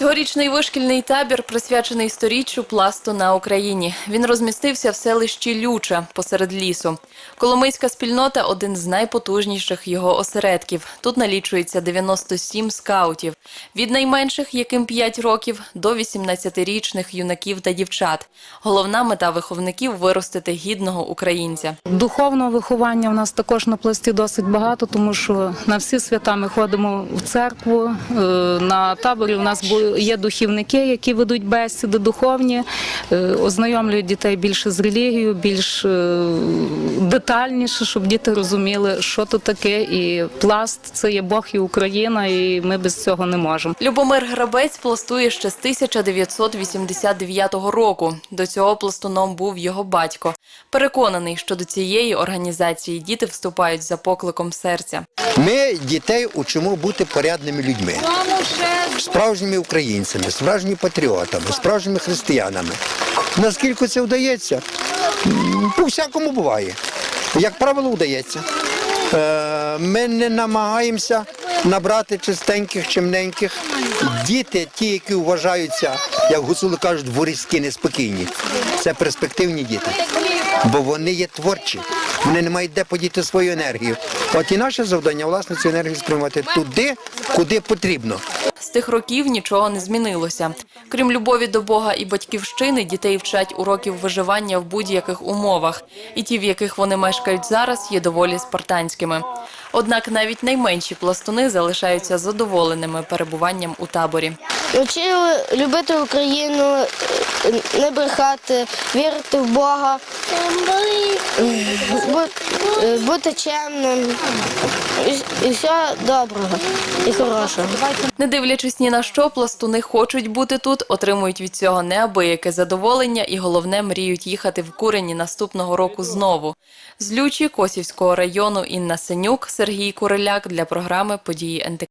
Цьогорічний вишкільний табір присвячений сторіччю пласту на Україні. Він розмістився в селищі Люча посеред лісу. Коломийська спільнота один з найпотужніших його осередків. Тут налічується 97 скаутів, від найменших, яким 5 років, до 18-річних юнаків та дівчат. Головна мета виховників виростити гідного українця. Духовного виховання у нас також на пласті досить багато, тому що на всі свята ми ходимо в церкву. е, На таборі у нас бу- є духівники, які ведуть бесіди духовні, е, ознайомлюють дітей більше з релігією, більш е, детальніше, щоб діти розуміли, що то таке. І пласт це є Бог і Україна, і ми без цього не можемо. Любомир Грабець пластує ще з 1989 року. До цього пластуном був його батько. Переконаний, що до цієї організації діти вступають за покликом серця. Ми дітей учимо бути порядними людьми, справжніми українцями, справжніми патріотами, справжніми християнами. Наскільки це вдається? По всякому буває. Як правило, вдається. Е, Ми не намагаємося набрати чистеньких, чимненьких. Діти, ті, які вважаються, як гуцули кажуть, дворізькі, неспокійні. Це перспективні діти. Бо вони є творчі, вони не мають де подіти свою енергію. От і наше завдання, власне, цю енергію спрямувати туди, куди потрібно. З тих років нічого не змінилося. Крім любові до Бога і батьківщини, дітей вчать уроків виживання в будь-яких умовах, і ті, в яких вони мешкають зараз, є доволі спартанськими. Однак навіть найменші пластуни залишаються задоволеними перебуванням у таборі. Вчили любити Україну, не брехати, вірити в Бога, бу- бути чемним і, і все доброго і хорошого. Не дивлячись ні на що, пластуни хочуть бути тут, отримують від цього неабияке задоволення і головне мріють їхати в курені наступного року знову. З Лючі Косівського району Інна Сенюк, Сергій Куриляк для програми Події НТК.